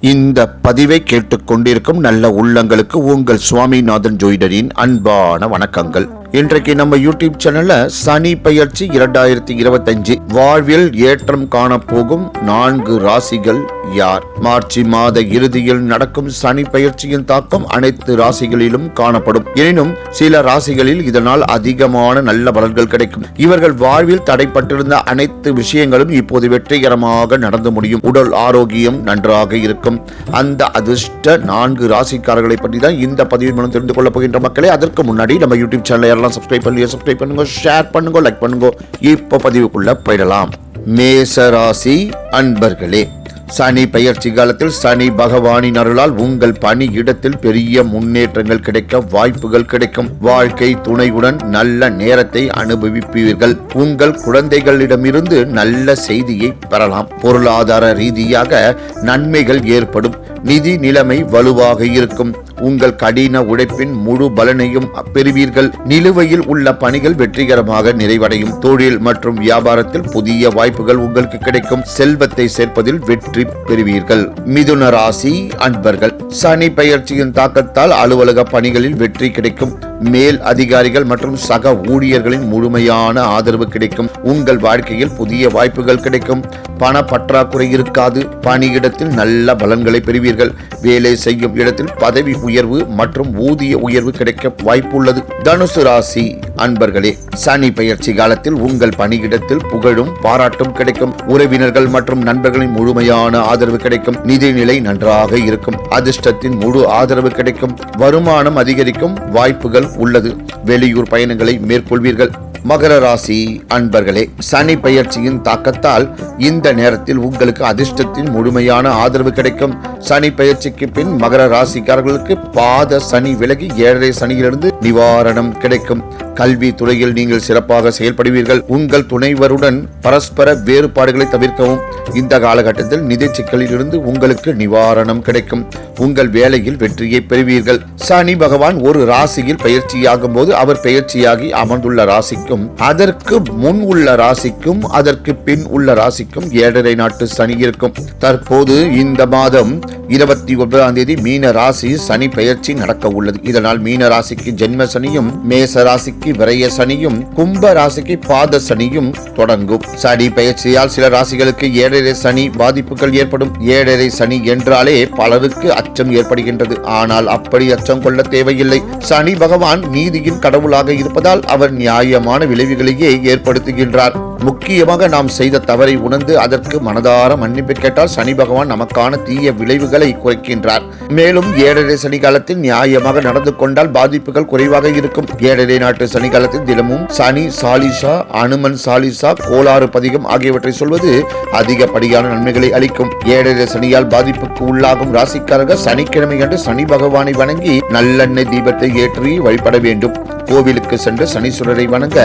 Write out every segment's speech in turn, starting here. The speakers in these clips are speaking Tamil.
இந்த பதிவை கேட்டுக்கொண்டிருக்கும் நல்ல உள்ளங்களுக்கு உங்கள் சுவாமிநாதன் ஜோயிடரின் அன்பான வணக்கங்கள். இன்றைக்கு நம்ம யூடியூப் சேனல்ல சனி பெயர்ச்சி இரண்டாயிரத்தி இருபத்தஞ்சு. வாழ்வில் ஏற்றம் காணப்போகும் நான்கு ராசிகள் யார்? மார்ச் மாத இறுதியில் நடக்கும் சனி பயிற்சியின் தாக்கம் அனைத்து ராசிகளிலும் காணப்படும். எனினும் சில ராசிகளில் இதனால் அதிகமான நல்ல பலன்கள் கிடைக்கும். இவர்கள் வாழ்வில் தடைப்பட்டிருந்த அனைத்து விஷயங்களும் இப்போது வெற்றிகரமாக நடந்து முடியும். உடல் ஆரோக்கியம் நன்றாக இருக்கும். அந்த அதிர்ஷ்ட நான்கு ராசிக்காரர்களை பற்றி தான் இந்த பதிவின் மூலம் தெரிந்து கொள்ளப் போகின்ற மக்களே அதற்கு முன்னாடி நம்ம யூடியூப் சேனலை யாரெல்லாம் சப்ஸ்கிரைப் பண்ணி சப்ஸ்கிரைப் பண்ணுங்க ஷேர் பண்ணுங்க லைக் பண்ணுங்க. இப்போ பதிவுக்குள்ள போயிடலாம். மேச ராசி அன்பர்களே சனி பெயர்ச்சி காலத்தில் சனி பகவானின் அருளால் உங்கள் பணி இடத்தில் பெரிய முன்னேற்றங்கள் கிடைக்க வாய்ப்புகள் கிடைக்கும். வாழ்க்கை துணையுடன் நல்ல நேரத்தை அனுபவிப்பீர்கள். உங்கள் குழந்தைகளிடமிருந்து நல்ல செய்தியை பெறலாம். பொருளாதார ரீதியாக நன்மைகள் ஏற்படும். நிதி நிலைமை வலுவாக இருக்கும். உங்கள் கடின உழைப்பின் முழு பலனையும் பெறுவீர்கள். நிலுவையில் உள்ள பணிகள் வெற்றிகரமாக நிறைவடையும். தொழில் மற்றும் வியாபாரத்தில் புதிய வாய்ப்புகள் உங்களுக்கு கிடைக்கும். செல்வத்தை சேர்ப்பதில் வெற்றி பெறுவீர்கள். மிதுன ராசி அன்பர்கள் சனி பெயர்ச்சியின் தாக்கத்தால் அலுவலக பணிகளில் வெற்றி கிடைக்கும். மேல் அதிகாரிகள் மற்றும் சக ஊழியர்களின் முழுமையான ஆதரவு கிடைக்கும். உங்கள் வாழ்க்கையில் புதிய வாய்ப்புகள் கிடைக்கும். பண பற்றாக்குறை இருக்காது. பணியிடத்தில் நல்ல பலன்களை பெறுவீர்கள். வேலை செய்யும் இடத்தில் பதவி உயர்வு மற்றும் ஊதிய உயர்வு கிடைக்க வாய்ப்புள்ளது. தனுசு ராசி அன்பர்களே சனி பயிற்சி காலத்தில் உங்கள் பணியிடத்தில் புகழும் பாராட்டும் கிடைக்கும். உறவினர்கள் மற்றும் நண்பர்களின் முழுமையான ஆதரவு கிடைக்கும். நிதிநிலை நன்றாக இருக்கும். அதிர்ஷ்டத்தின் முழு ஆதரவு கிடைக்கும். வருமானம் அதிகரிக்கும் வாய்ப்புகள் உள்ளது. வெளியூர் பயணங்களை மேற்கொள்வீர்கள். மகர ராசி அன்பர்களே சனி பெயர்ச்சியின் தாக்கத்தால் இந்த நேரத்தில் உங்களுக்கு அதிர்ஷ்டத்தின் முழுமையான ஆதரவு கிடைக்கும். சனி பெயர்ச்சிக்கு பின் மகர ராசிக்காரர்களுக்கு பாத சனி விலகி ஏழரை சனியிலிருந்து நிவாரணம் கிடைக்கும். கல்வி துறையில் நீங்கள் சிறப்பாக செயல்படுவீர்கள். உங்கள் துணைவருடன் பரஸ்பர வேறுபாடுகளை தவிர்க்கவும். இந்த காலகட்டத்தில் நிதி சிக்கலில் இருந்து உங்களுக்கு நிவாரணம் கிடைக்கும். உங்கள் வேலையில் வெற்றியை பெறுவீர்கள். சனி பகவான் ஒரு ராசியில் பயிற்சியாகும் போது அவர் பெயர்ச்சியாகி அமர்ந்துள்ள ராசிக்கும் அதற்கு முன் உள்ள ராசிக்கும் அதற்கு பின் உள்ள ராசிக்கும் ஏழரை நாட்டு சனி இருக்கும். தற்போது இந்த மாதம் இருபத்தி ஒன்பதாம் தேதி மீன ராசி சனி பெயர்ச்சி நடக்க உள்ளது இதனால் மீன ராசிக்கு ஜென்ம சனியும் மேச ராசிக்கு விரய சனியும் கும்ப ராசிக்கு பாத சனியும் தொடங்கும். சனி பெயர்ச்சியால் சில ராசிகளுக்கு ஏழரை சனி பாதிப்புகள் ஏற்படும். ஏழரை சனி என்றாலே பலருக்கு அச்சம் ஏற்படுகின்றது. ஆனால் அப்படி அச்சம் கொள்ள தேவையில்லை. சனி பகவான் நீதியின் கடவுளாக இருப்பதால் அவர் நியாயமான விளைவுகளையே ஏற்படுத்துகின்றார். முக்கியமாக நாம் செய்த தவறை உணர்ந்து அதற்கு மனதார மன்னிப்பு கேட்டால் சனி பகவான் நமக்கான தீய விளைவுகளை குறைக்கின்றார். மேலும் ஏழரை சனி காலத்தில் நியாயமாக நடந்து கொண்டால் பாதிப்புகள் குறைவாக இருக்கும். ஏழரை நாட்டு சனி காலத்தில் தினமும் சனி சாலிசா அனுமன் சாலிசா கோளாறு பதிகம் ஆகியவற்றை சொல்வது அதிகப்படியான நன்மைகளை அளிக்கும். ஏழரை சனியால் பாதிப்புக்கு உள்ளாகும் ராசிக்காரர்கள் சனிக்கிழமை அன்று சனி பகவானை வணங்கி நல்லெண்ணெய் தீபத்தை ஏற்றி வழிபட வேண்டும். கோவிலுக்கு சென்று சனீஸ்வரரை வணங்க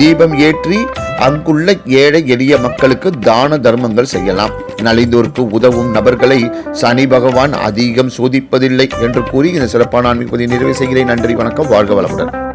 தீபம் ஏற்றி அங்குள்ள ஏழை எளிய மக்களுக்கு தான தர்மங்கள் செய்யலாம். நலிந்தோருக்கு உதவும் நபர்களை சனி பகவான் அதிகம் சோதிப்பதில்லை என்று கூறி இந்த சிறப்பான ஆன்மீக நிறைவு செய்கிறேன். நன்றி வணக்கம் வாழ்க வளமுடன்.